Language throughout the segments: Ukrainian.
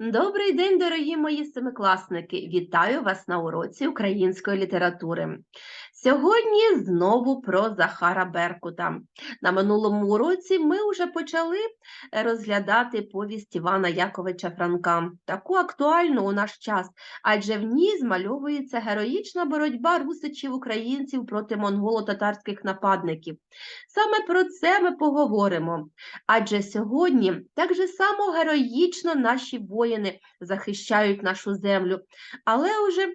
Добрий день, дорогі мої семикласники! Вітаю вас на уроці української літератури. Сьогодні знову про Захара Беркута. На минулому уроці ми вже почали розглядати повість Івана Яковича Франка, таку актуальну у наш час, адже в ній змальовується героїчна боротьба русичів українців проти монголо-татарських нападників. Саме про це ми поговоримо. Адже сьогодні так же само героїчно наші воїни захищають нашу землю, але вже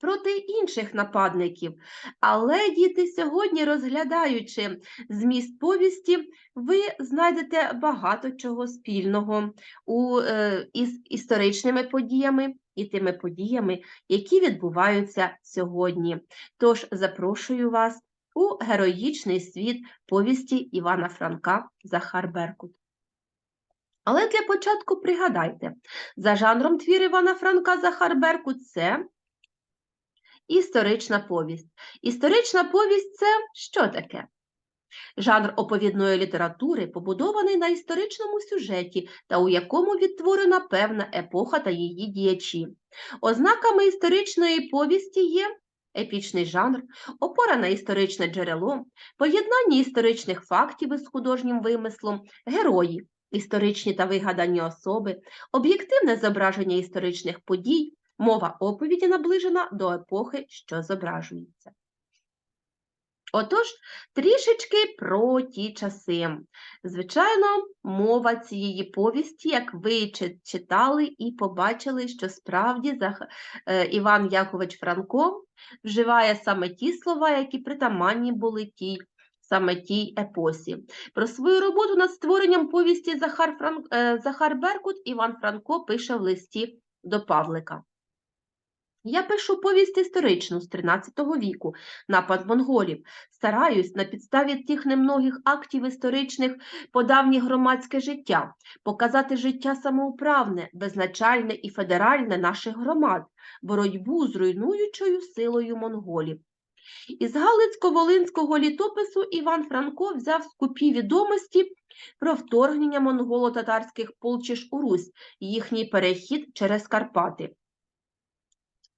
проти інших нападників. Але, діти, сьогодні, розглядаючи зміст повісті, ви знайдете багато чого спільного у, е, із історичними подіями і тими подіями, які відбуваються сьогодні. Тож запрошую вас у героїчний світ повісті Івана Франка Захар Беркут. Але для початку пригадайте, за жанром твір Івана Франка Захар Беркут це історична повість. Історична повість це що таке? Жанр оповідної літератури побудований на історичному сюжеті та у якому відтворена певна епоха та її діячі. Ознаками історичної повісті є епічний жанр, опора на історичне джерело, поєднання історичних фактів із художнім вимислом, герої, історичні та вигадані особи, об'єктивне зображення історичних подій, мова оповіді наближена до епохи, що зображується. Отож, трішечки про ті часи. Звичайно, мова цієї повісті, як ви читали і побачили, що справді е, Іван Якович Франко вживає саме ті слова, які притаманні були тій саме тій епосі. Про свою роботу над створенням повісті Захар, Франк... е, Захар Беркут Іван Франко пише в листі до Павлика. Я пишу повість історичну з 13 віку, напад монголів. Стараюсь на підставі тих немногих актів історичних подавнє громадське життя, показати життя самоуправне, безначальне і федеральне наших громад, боротьбу з руйнуючою силою монголів. Із Галицько-Волинського літопису Іван Франко взяв скупі відомості про вторгнення монголо-татарських полчищ у Русь, їхній перехід через Карпати.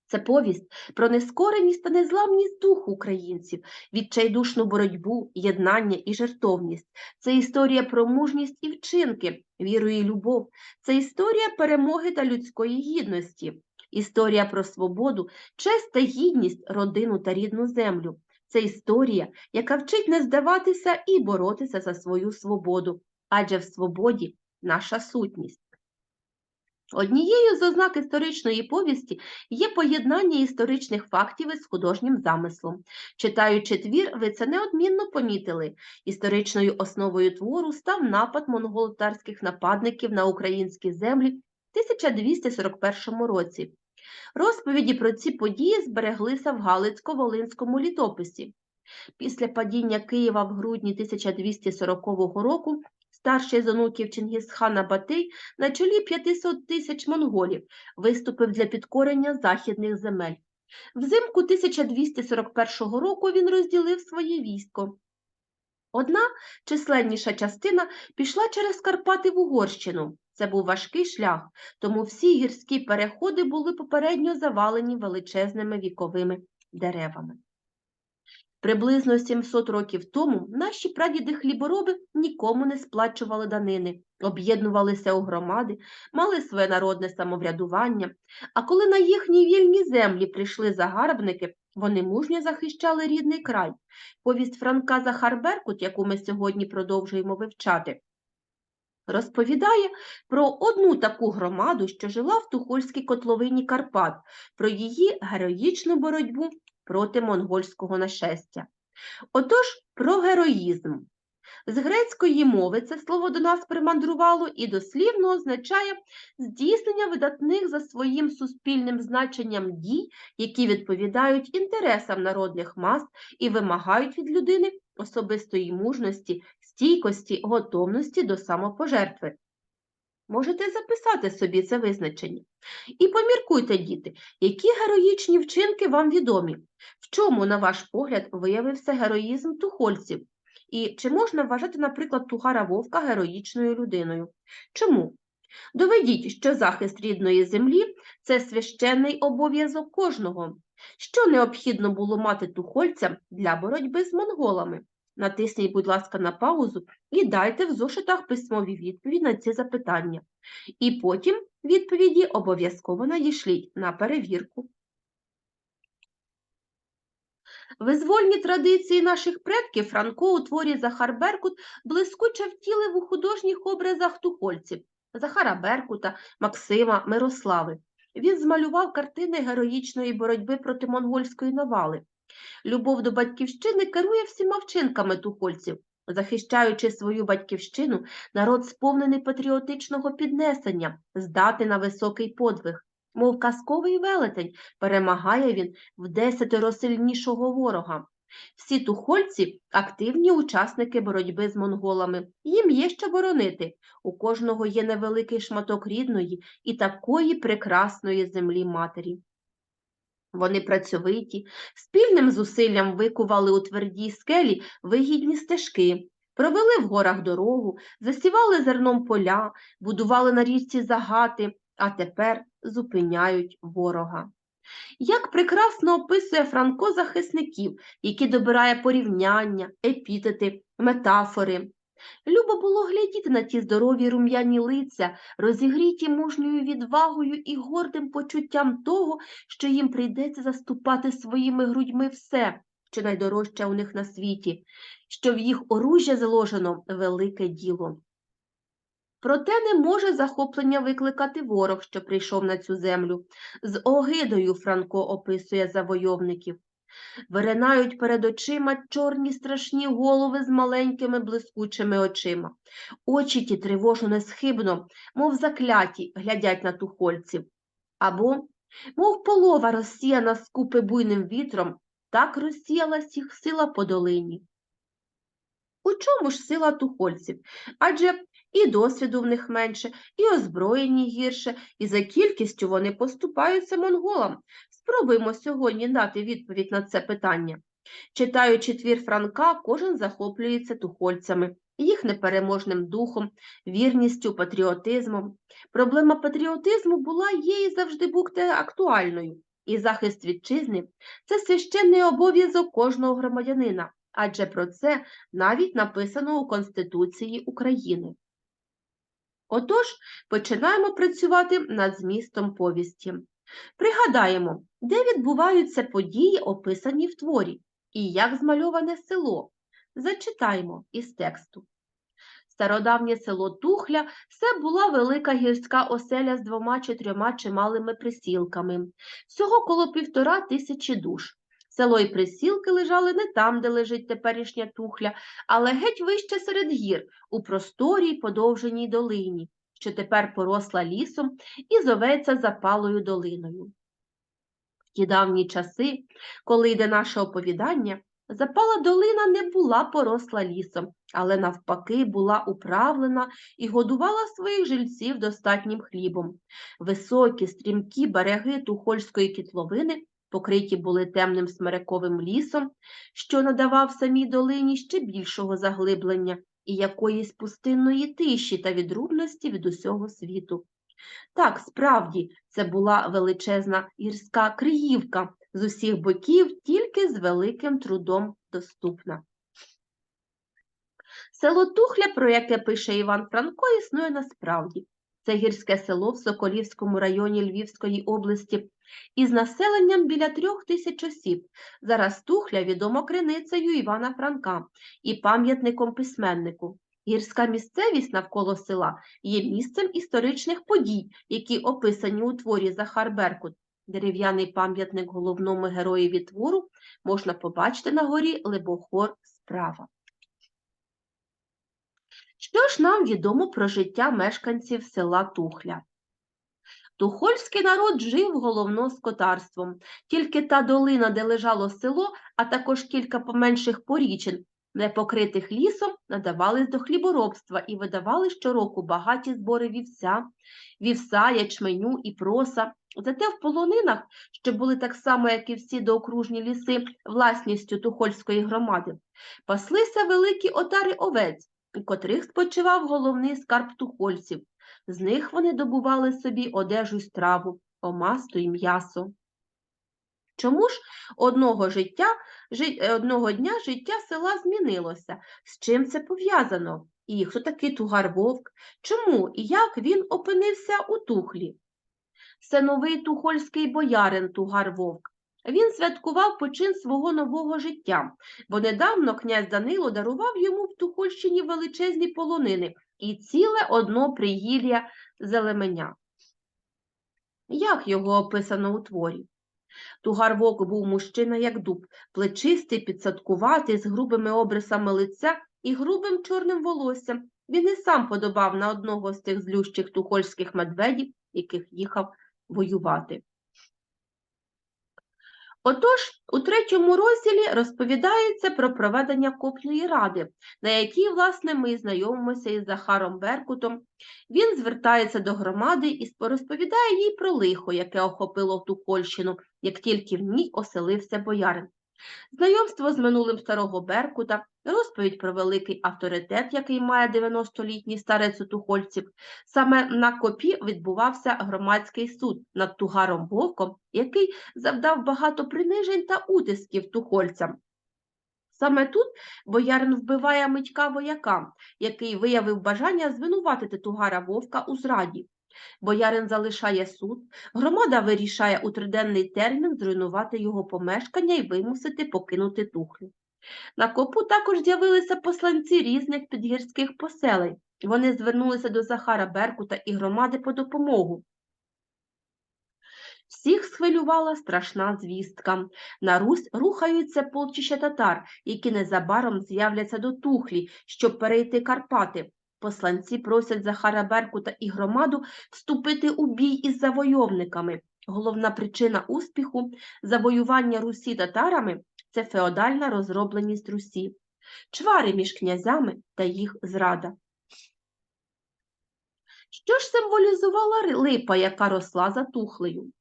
Це повість про нескореність та незламність духу українців, відчайдушну боротьбу, єднання і жертовність. Це історія про мужність і вчинки, віру і любов. Це історія перемоги та людської гідності, історія про свободу, честь та гідність, родину та рідну землю. Це історія, яка вчить не здаватися і боротися за свою свободу, адже в свободі наша сутність. Однією з ознак історичної повісті є поєднання історичних фактів із художнім замислом. Читаючи твір, ви це неодмінно помітили. Історичною основою твору став напад монголо-татарських нападників на українські землі 1241 році. Розповіді про ці події збереглися в Галицько-Волинському літописі. Після падіння Києва в грудні 1240 року старший з онуків Чингісхана Батий на чолі 500 тисяч монголів виступив для підкорення західних земель. Взимку 1241 року він розділив своє військо. Одна численніша частина пішла через Карпати в Угорщину. Це був важкий шлях, тому всі гірські переходи були попередньо завалені величезними віковими деревами. Приблизно 700 років тому наші прадіди хлібороби нікому не сплачували данини, об'єднувалися у громади, мали своє народне самоврядування, а коли на їхні вільні землі прийшли загарбники, вони мужньо захищали рідний край. Повість Франка Захар Беркут, яку ми сьогодні продовжуємо вивчати, розповідає про одну таку громаду, що жила в Тухольській котловині Карпат, про її героїчну боротьбу проти монгольського нашестя. Отож, про героїзм. З грецької мови це слово до нас примандрувало і дослівно означає здійснення видатних за своїм суспільним значенням дій, які відповідають інтересам народних мас і вимагають від людини особистої мужності, стійкості, готовності до самопожертви. Можете записати собі це визначення. І поміркуйте, діти, які героїчні вчинки вам відомі, в чому, на ваш погляд, виявився героїзм тухольців, і чи можна вважати, наприклад, Тугара Вовка героїчною людиною? Чому? Доведіть, що захист рідної землі це священний обов'язок кожного. Що необхідно було мати тухольцям для боротьби з монголами? Натисніть, будь ласка, на паузу і дайте в зошитах письмові відповіді на ці запитання. І потім відповіді обов'язково надішліть на перевірку. Визвольні традиції наших предків Франко у творі Захар Беркут блискуче втілив у художніх образах тухольців Захара Беркута, Максима, Мирослави. Він змалював картини героїчної боротьби проти монгольської навали. Любов до батьківщини керує всіма вчинками тухольців. Захищаючи свою батьківщину, народ сповнений патріотичного піднесення, здати на високий подвиг. Мов казковий велетень, перемагає він в десятеро сильнішого ворога. Всі тухольці активні учасники боротьби з монголами. Їм є що боронити. У кожного є невеликий шматок рідної і такої прекрасної землі матері. Вони працьовиті, спільним зусиллям викували у твердій скелі вигідні стежки, провели в горах дорогу, засівали зерном поля, будували на річці загати, а тепер зупиняють ворога. Як прекрасно описує Франко захисників, які добирає порівняння, епітети, метафори. Любо було глядіти на ті здорові рум'яні лиця, розігріті мужньою відвагою і гордим почуттям того, що їм прийдеться заступати своїми грудьми все, що найдорожче у них на світі, що в їх оружжя заложено велике діло. Проте не може захоплення викликати ворог, що прийшов на цю землю. З огидою Франко описує завойовників. Виринають перед очима чорні страшні голови з маленькими блискучими очима. Очі ті тривожно несхибно, мов закляті, глядять на тухольців. Або, мов полова розсіяна скупи буйним вітром, так розсіялась їх сила по долині. У чому ж сила тухольців? Адже і досвіду в них менше, і озброєні гірше, і за кількістю вони поступаються монголам. Спробуємо сьогодні дати відповідь на це питання. Читаючи твір Франка, кожен захоплюється тухольцями, їх непереможним духом, вірністю, патріотизмом. Проблема патріотизму була, є і завжди буде актуальною. І захист вітчизни – це священний обов'язок кожного громадянина, адже про це навіть написано у Конституції України. Отож, починаємо працювати над змістом повісті. Пригадаємо, де відбуваються події, описані в творі, і як змальоване село. Зачитаємо із тексту. Стародавнє село Тухля це була велика гірська оселя з двома чи трьома чималими присілками, всього коло півтора тисячі душ. Село і присілки лежали не там, де лежить теперішня тухля, але геть вище серед гір, у просторій подовженій долині, що тепер поросла лісом і зоветься запалою долиною. В ті давні часи, коли йде наше оповідання, запала долина не була поросла лісом, але навпаки була управлена і годувала своїх жильців достатнім хлібом. Високі, стрімкі береги Тухольської кітловини покриті були темним смерековим лісом, що надавав самій долині ще більшого заглиблення і якоїсь пустинної тиші та відрубності від усього світу. Так, справді, це була величезна гірська криївка, з усіх боків тільки з великим трудом доступна. Село Тухля, про яке пише Іван Франко, існує насправді. Це гірське село в Соколівському районі Львівської області із населенням біля трьох тисяч осіб. Зараз Тухля відомо криницею Івана Франка і пам'ятником письменнику. Гірська місцевість навколо села є місцем історичних подій, які описані у творі Захар Беркут. Дерев'яний пам'ятник головному героєві твору можна побачити на горі Лебохор справа. Що ж нам відомо про життя мешканців села Тухля? Тухольський народ жив головно скотарством. Тільки та долина, де лежало село, а також кілька поменших порічин, не покритих лісом, надавались до хліборобства і видавали щороку багаті збори вівця, вівса, ячменю і проса. Зате в полонинах, що були так само, як і всі доокружні ліси, власністю Тухольської громади, паслися великі отари овець, у котрих спочивав головний скарб тухольців. З них вони добували собі одежу й страву, омасту й м'ясо. Чому ж одного, життя, жи- е, одного дня життя села змінилося? З чим це пов'язано? І хто такий Тугар Вовк? Чому і як він опинився у Тухлі? Це новий тухольський боярин Тугар Вовк. Він святкував почин свого нового життя, бо недавно князь Данило дарував йому в Тухольщині величезні полонини і ціле одно пригілля зелеменя. Як його описано у творі? Тугар Вовк був мужчина як дуб, плечистий, підсадкуватий, з грубими обрисами лиця і грубим чорним волоссям. Він і сам подобав на одного з тих злющих тухольських медведів, яких їхав воювати. Отож, у третьому розділі розповідається про проведення копної ради, на якій, власне, ми знайомимося із Захаром Беркутом. Він звертається до громади і розповідає їй про лихо, яке охопило Тухольщину, як тільки в ній оселився боярин. Знайомство з минулим старого Беркута, розповідь про великий авторитет, який має 90-літній старець у Тухольців. Саме на копі відбувався громадський суд над Тугаром Вовком, який завдав багато принижень та утисків тухольцям. Саме тут боярин вбиває Митька вояка, який виявив бажання звинуватити Тугара Вовка у зраді. Боярин залишає суд, громада вирішає у триденний термін зруйнувати його помешкання і вимусити покинути Тухлю. На копу також з'явилися посланці різних підгірських поселень. Вони звернулися до Захара Беркута і громади по допомогу. Всіх схвилювала страшна звістка. На Русь рухаються полчища татар, які незабаром з'являться до Тухлі, щоб перейти Карпати. Посланці просять Захара Беркута і громаду вступити у бій із завойовниками. Головна причина успіху завоювання Русі татарами це феодальна розробленість Русі, чвари між князями та їх зрада. Що ж символізувала липа, яка росла за Тухлею?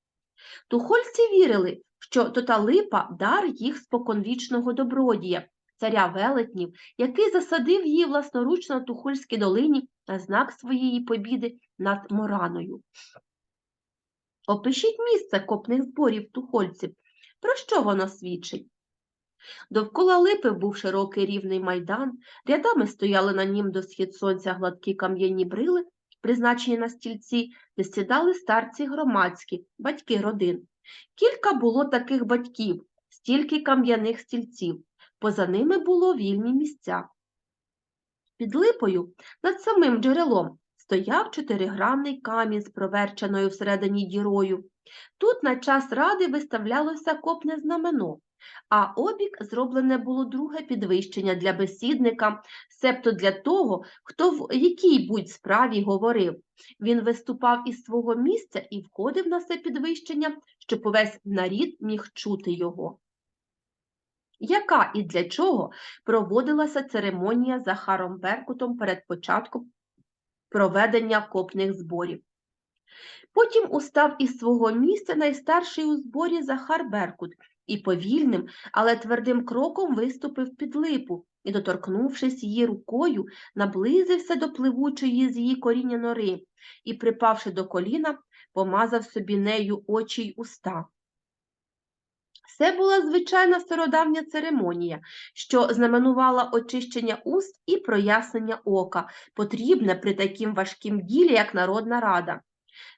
Тухольці вірили, що то та липа дар їх споконвічного добродія, царя велетнів, який засадив її власноручно на Тухольській долині на знак своєї побіди над Мораною. Опишіть місце копних зборів тухольців. Про що воно свідчить? Довкола липи був широкий рівний майдан, рядами стояли на нім до схід сонця гладкі кам'яні брили, призначені на стільці, де сідали старці громадські, батьки родин. Кілька було таких батьків, стільки кам'яних стільців, поза ними було вільні місця. Під липою, над самим джерелом, стояв чотиригранний камінь з проверченою всередині дірою. Тут на час ради виставлялося копне знамено, а обік зроблене було друге підвищення для бесідника, себто для того, хто в якій будь справі говорив. Він виступав із свого місця і входив на це підвищення, щоб увесь нарід міг чути його. Яка і для чого проводилася церемонія Захаром Беркутом перед початком проведення копних зборів? Потім устав із свого місця найстарший у зборі Захар Беркут і повільним, але твердим кроком виступив під липу і, доторкнувшись її рукою, наблизився до пливучої з її коріння нори і, припавши до коліна, помазав собі нею очі й уста. Це була звичайна стародавня церемонія, що знаменувала очищення уст і прояснення ока, потрібне при таким важкім ділі, як Народна Рада.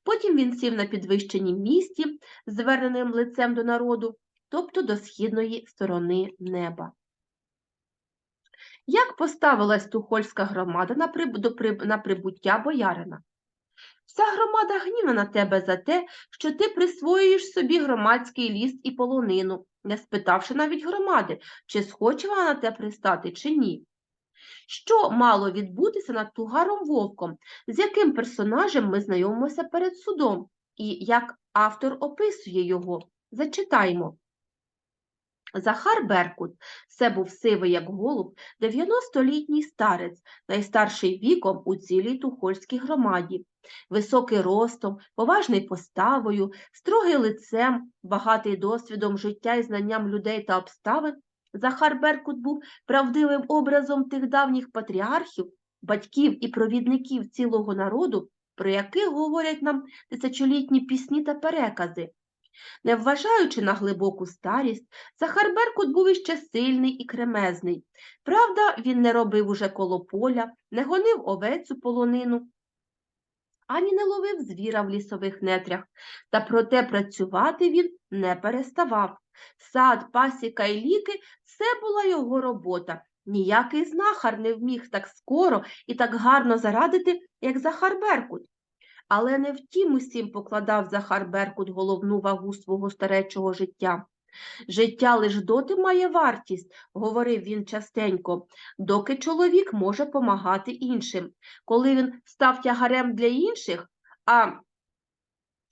Потім він сів на підвищенім місці, зверненим лицем до народу, тобто до східної сторони неба. Як поставилась тухольська громада на, приб... до на прибуття боярина? Вся громада гнівна на тебе за те, що ти присвоюєш собі громадський ліс і полонину, не спитавши навіть громади, чи схоче вона на те пристати, чи ні. Що мало відбутися над Тугаром Вовком, з яким персонажем ми знайомимося перед судом, і як автор описує його? Зачитаймо. Захар Беркут, це був сивий, як голуб, 90-літній старець, найстарший віком у цілій тухольській громаді, високий ростом, поважний поставою, строгий лицем, багатий досвідом життя і знанням людей та обставин, Захар Беркут був правдивим образом тих давніх патріархів, батьків і провідників цілого народу, про яких говорять нам тисячолітні пісні та перекази. Не вважаючи на глибоку старість, Захар Беркут був іще сильний і кремезний. Правда, він не робив уже коло поля, не гонив овець у полонину, ані не ловив звіра в лісових нетрях, та проте працювати він не переставав. Сад, пасіка і ліки – це була його робота. Ніякий знахар не вміг так скоро і так гарно зарадити, як Захар Беркут. Але не втім усім покладав Захар Беркут головну вагу свого старечого життя. Життя лиш доти має вартість, говорив він частенько, доки чоловік може помагати іншим. Коли він став тягарем для інших, а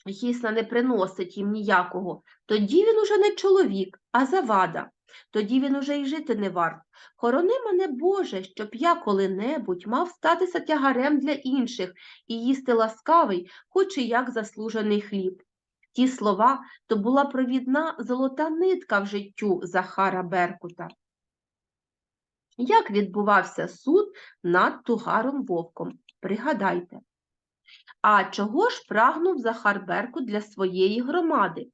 гісна не приносить їм ніякого, тоді він уже не чоловік, а завада. Тоді він уже й жити не варт. Хорони мене, Боже, щоб я коли-небудь мав статися тягарем для інших і їсти ласкавий, хоч і як заслужений хліб. Ті слова то була провідна золота нитка в життю Захара Беркута. Як відбувався суд над Тугаром Вовком? Пригадайте. А чого ж прагнув Захар Беркут для своєї громади?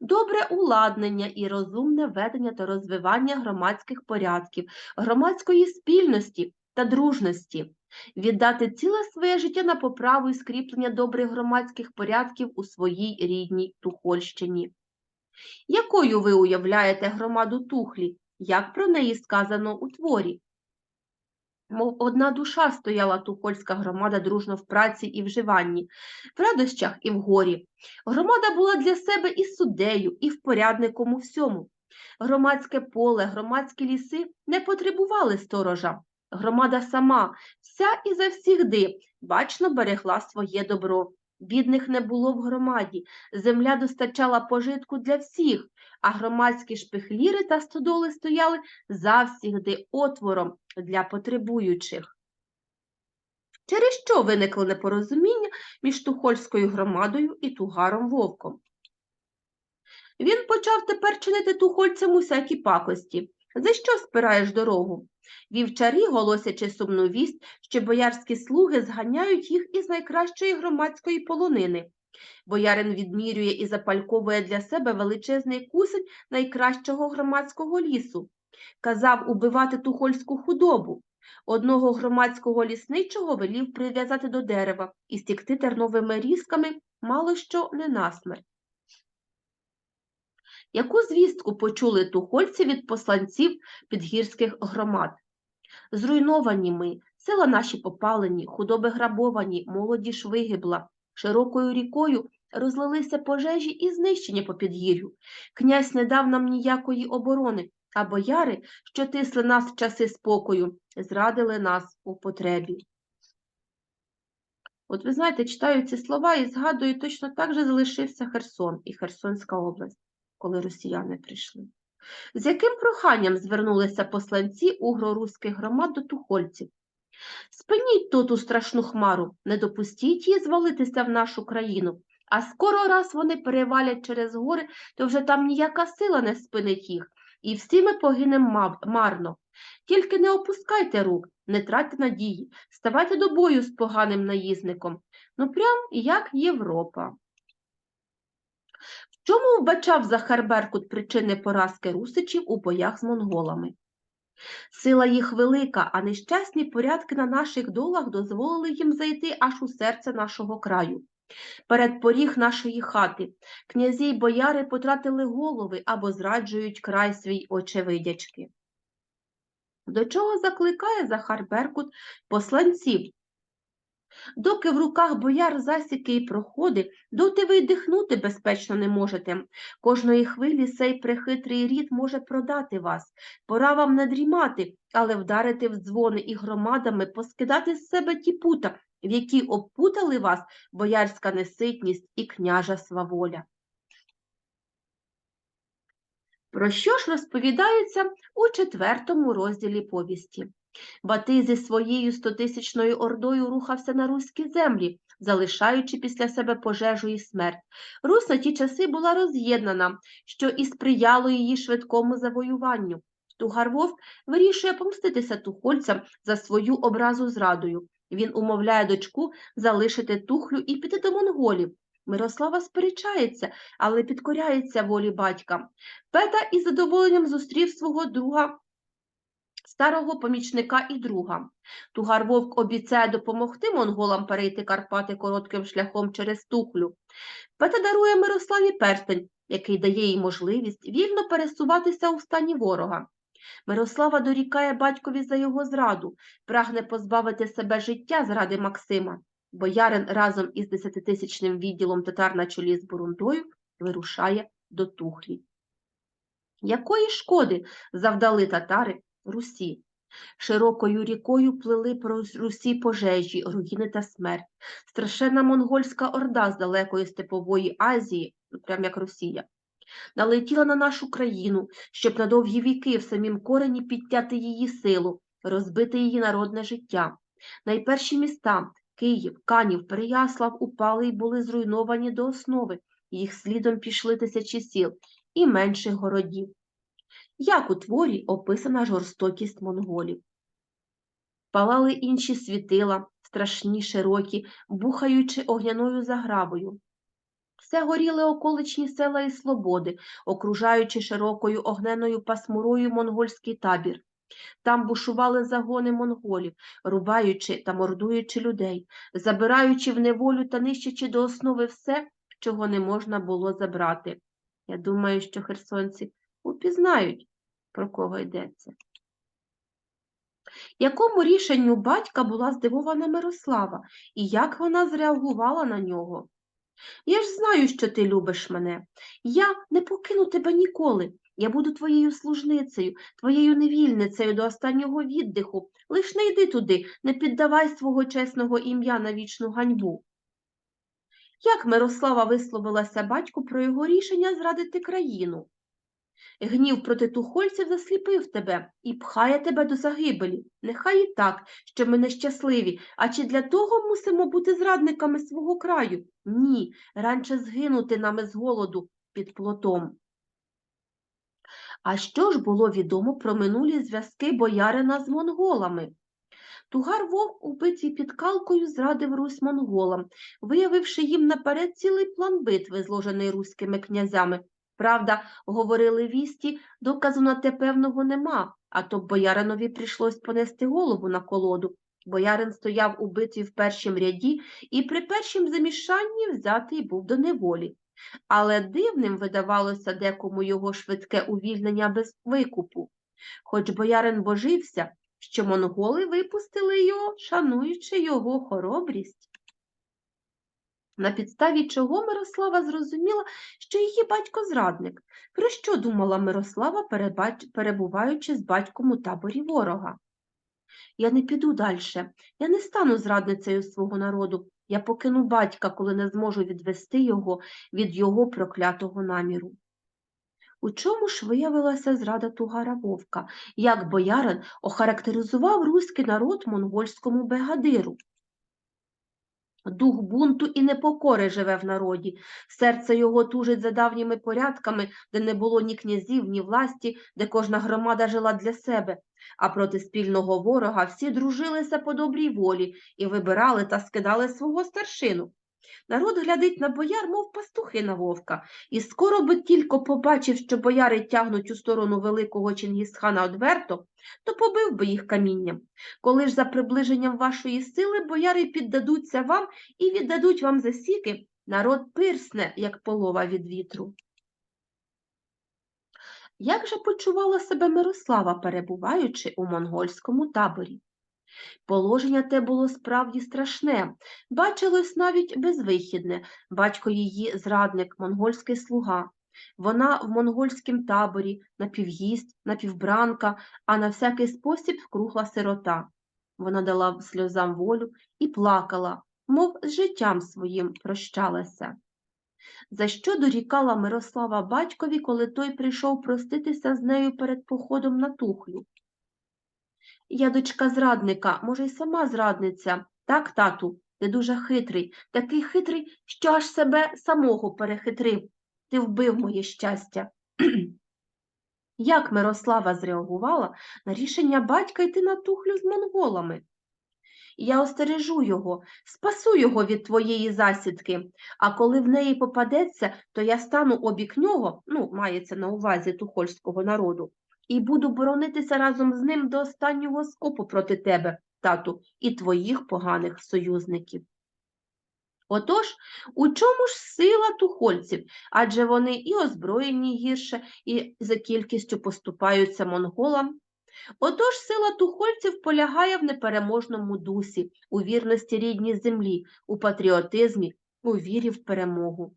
Добре уладнення і розумне ведення та розвивання громадських порядків, громадської спільності та дружності, віддати ціле своє життя на поправу і скріплення добрих громадських порядків у своїй рідній Тухольщині. Якою ви уявляєте громаду Тухлі, як про неї сказано у творі? Мов одна душа стояла тухольська громада дружно в праці і вживанні, в радощах і в горі. Громада була для себе і суддею, і впорядником у всьому. Громадське поле, громадські ліси не потребували сторожа. Громада сама, вся і завсігди, бачно берегла своє добро. Бідних не було в громаді, земля достачала пожитку для всіх, а громадські шпихліри та стодоли стояли завсігди отвором для потребуючих. Через що виникло непорозуміння між Тухольською громадою і Тугаром Вовком? Він почав тепер чинити тухольцям усякі пакості. За що спираєш дорогу? Вівчарі, голосячи сумну вість, що боярські слуги зганяють їх із найкращої громадської полонини. Боярин відмірює і запальковує для себе величезний кусень найкращого громадського лісу. Казав убивати тухольську худобу. Одного громадського лісничого велів прив'язати до дерева і стікти терновими різками мало що не насмерть. Яку звістку почули тухольці від посланців підгірських громад? Зруйновані ми, села наші попалені, худоби грабовані, молодіж вигибла, широкою рікою розлилися пожежі і знищення по підгір'ю. Князь не дав нам ніякої оборони, а бояри, що тисли нас в часи спокою, зрадили нас у потребі. От ви знаєте, читаю ці слова і згадую, точно так же залишився Херсон і Херсонська область, коли росіяни прийшли. З яким проханням звернулися посланці угро-руських громад до тухольців? Спиніть тут у страшну хмару, не допустіть її звалитися в нашу країну, а скоро раз вони перевалять через гори, то вже там ніяка сила не спинить їх, і всі ми погинемо марно. Тільки не опускайте рук, не тратьте надії, ставайте до бою з поганим наїзником. Ну прям як Європа. Чому вбачав Захар Беркут причини поразки русичів у боях з монголами? Сила їх велика, а нещасні порядки на наших долах дозволили їм зайти аж у серце нашого краю. Перед поріг нашої хати князі й бояри потратили голови або зраджують край свій очевидячки. До чого закликає Захар Беркут посланців? Доки в руках бояр засіки й проходи, доти ви й дихнути безпечно не можете. Кожної хвилі сей прихитрий рід може продати вас. Пора вам не дрімати, але вдарити в дзвони і громадами, поскидати з себе ті пута, в які обпутали вас боярська неситність і княжа сваволя. Про що ж розповідається у четвертому розділі повісті? Батий зі своєю стотисячною ордою рухався на руські землі, залишаючи після себе пожежу і смерть. Русь на ті часи була роз'єднана, що і сприяло її швидкому завоюванню. Тугар Вовк вирішує помститися тухольцям за свою образу зрадою. Він умовляє дочку залишити тухлю і піти до монголів. Мирослава сперечається, але підкоряється волі батька. Пета із задоволенням зустрів свого друга, старого помічника і друга. Тугар Вовк обіцяє допомогти монголам перейти Карпати коротким шляхом через тухлю. Пета дарує Мирославі перстень, який дає їй можливість вільно пересуватися у стані ворога. Мирослава дорікає батькові за його зраду, прагне позбавити себе життя заради Максима. Боярин разом із десятитисячним відділом татар на чолі з Бурундою вирушає до Тухлі. Якої шкоди завдали татари Русі? Широкою рікою плили про Русі пожежі, руїни та смерть. Страшенна монгольська орда з далекої степової Азії, ну, прям як Росія, налетіла на нашу країну, щоб на довгі віки в самім корені підтяти її силу, розбити її народне життя. Найперші міста Київ, Канів, Переяслав упали і були зруйновані до основи, їх слідом пішли тисячі сіл і менших городів. Як у творі описана жорстокість монголів. Палали інші світила, страшні, широкі, бухаючи огняною загравою. Все горіли околичні села і слободи, окружаючи широкою огненою пасмурою монгольський табір. Там бушували загони монголів, рубаючи та мордуючи людей, забираючи в неволю та нищачи до основи все, чого не можна було забрати. Я думаю, що херсонці упізнають, про кого йдеться. Якому рішенню батька була здивована Мирослава, і як вона зреагувала на нього? Я ж знаю, що ти любиш мене. Я не покину тебе ніколи. Я буду твоєю служницею, твоєю невільницею до останнього віддиху. Лиш не йди туди, не піддавай свого чесного ім'я на вічну ганьбу. Як Мирослава висловилася батьку про його рішення зрадити країну? Гнів проти тухольців засліпив тебе і пхає тебе до загибелі. Нехай і так, що ми нещасливі, а чи для того мусимо бути зрадниками свого краю? Ні, раніше згинути нами з голоду під плотом. А що ж було відомо про минулі зв'язки боярина з монголами? Тугар Вовк у битві під Калкою зрадив Русь монголам, виявивши їм наперед цілий план битви, зложений руськими князями. Правда, говорили вісті, доказу на те певного нема, а то бояринові прийшлось понести голову на колоду. Боярин стояв у битві в першім ряді і при першім замішанні взятий був до неволі. Але дивним видавалося декому його швидке увільнення без викупу. Хоч боярин божився, що монголи випустили його, шануючи його хоробрість. На підставі чого Мирослава зрозуміла, що її батько зрадник. Про що думала Мирослава, перебуваючи з батьком у таборі ворога? Я не піду далі, я не стану зрадницею свого народу. Я покину батька, коли не зможу відвести його від його проклятого наміру. У чому ж виявилася зрада Тугара Вовка, як боярин охарактеризував руський народ монгольському бегадиру? Дух бунту і непокори живе в народі, серце його тужить за давніми порядками, де не було ні князів, ні власті, де кожна громада жила для себе, а проти спільного ворога всі дружилися по добрій волі і вибирали та скидали свого старшину. Народ глядить на бояр, мов пастухи на вовка, і скоро би тільки побачив, що бояри тягнуть у сторону великого Чингісхана одверто, то побив би їх камінням. Коли ж за приближенням вашої сили бояри піддадуться вам і віддадуть вам засіки, народ пирсне, як полова від вітру. Як же почувала себе Мирослава, перебуваючи у монгольському таборі? Положення те було справді страшне, бачилось навіть безвихідне, батько її зрадник, монгольський слуга. Вона в монгольськім таборі, напівгість, напівбранка, а на всякий спосіб кругла сирота. Вона дала сльозам волю і плакала, мов з життям своїм прощалася. За що дорікала Мирослава батькові, коли той прийшов проститися з нею перед походом на тухлю? Я дочка зрадника, може, й сама зрадниця. Так, тату, ти дуже хитрий, такий хитрий, що аж себе самого перехитрив. Ти вбив моє щастя. Як Мирослава зреагувала на рішення батька йти на тухлю з монголами? Я остережу його, спасу його від твоєї засідки, а коли в неї попадеться, то я стану обік нього, ну, мається на увазі тухольського народу, і буду боронитися разом з ним до останнього скопу проти тебе, тату, і твоїх поганих союзників. Отож, у чому ж сила тухольців? Адже вони і озброєні гірше, і за кількістю поступаються монголам. Отож, сила тухольців полягає в непереможному дусі, у вірності рідній землі, у патріотизмі, у вірі в перемогу.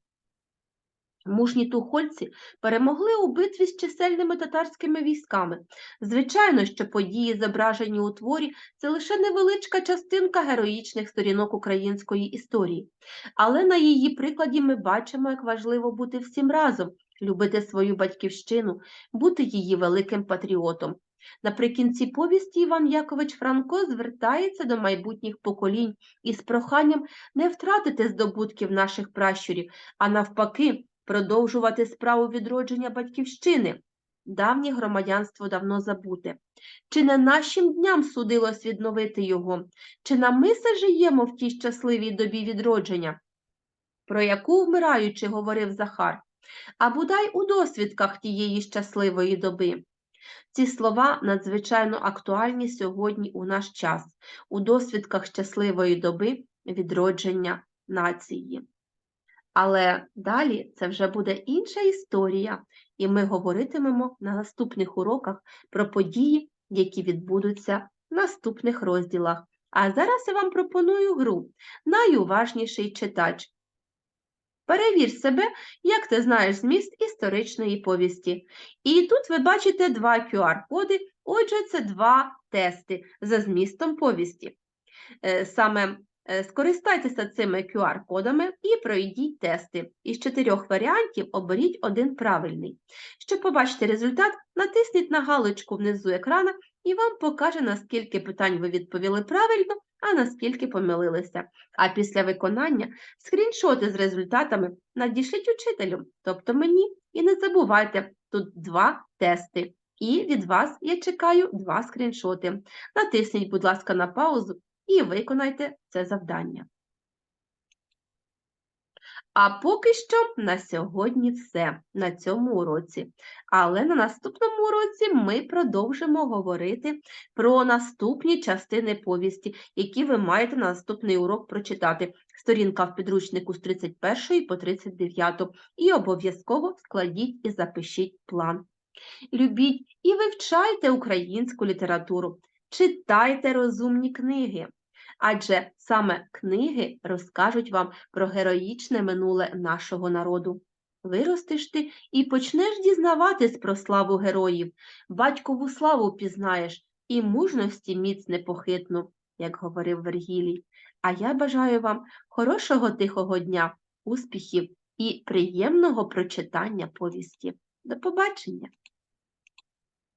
Мужні тухольці перемогли у битві з чисельними татарськими військами. Звичайно, що події, зображені у творі, це лише невеличка частинка героїчних сторінок української історії. Але на її прикладі ми бачимо, як важливо бути всім разом, любити свою батьківщину, бути її великим патріотом. Наприкінці повісті Іван Якович Франко звертається до майбутніх поколінь із проханням не втратити здобутків наших пращурів, а навпаки, продовжувати справу відродження батьківщини. Давнє громадянство давно забуте. Чи не нашим дням судилось відновити його? Чи на ми се жиємо в тій щасливій добі відродження, про яку вмираючи говорив Захар, а бодай у досвідках тієї щасливої доби? Ці слова надзвичайно актуальні сьогодні у наш час, у досвідках щасливої доби відродження нації. Але далі це вже буде інша історія, і ми говоритимемо на наступних уроках про події, які відбудуться в наступних розділах. А зараз я вам пропоную гру Найуважніший читач. Перевір себе, як ти знаєш зміст історичної повісті. І тут ви бачите два QR-коди, отже, це два тести за змістом повісті. Е, Саме скористайтеся цими QR-кодами і пройдіть тести. Із чотирьох варіантів оберіть один правильний. Щоб побачити результат, натисніть на галочку внизу екрана і вам покаже, наскільки питань ви відповіли правильно, а наскільки помилилися. А після виконання скріншоти з результатами надішліть учителю, тобто мені. І не забувайте, тут два тести. І від вас я чекаю два скріншоти. Натисніть, будь ласка, на паузу і виконайте це завдання. А поки що на сьогодні все на цьому уроці. Але на наступному уроці ми продовжимо говорити про наступні частини повісті, які ви маєте на наступний урок прочитати. Сторінка в підручнику з 31 по 39. І обов'язково складіть і запишіть план. Любіть і вивчайте українську літературу, читайте розумні книги. Адже саме книги розкажуть вам про героїчне минуле нашого народу. Виростеш ти і почнеш дізнаватись про славу героїв, батькову славу пізнаєш і мужності міць непохитну, як говорив Вергілій. А я бажаю вам хорошого тихого дня, успіхів і приємного прочитання повісті. До побачення!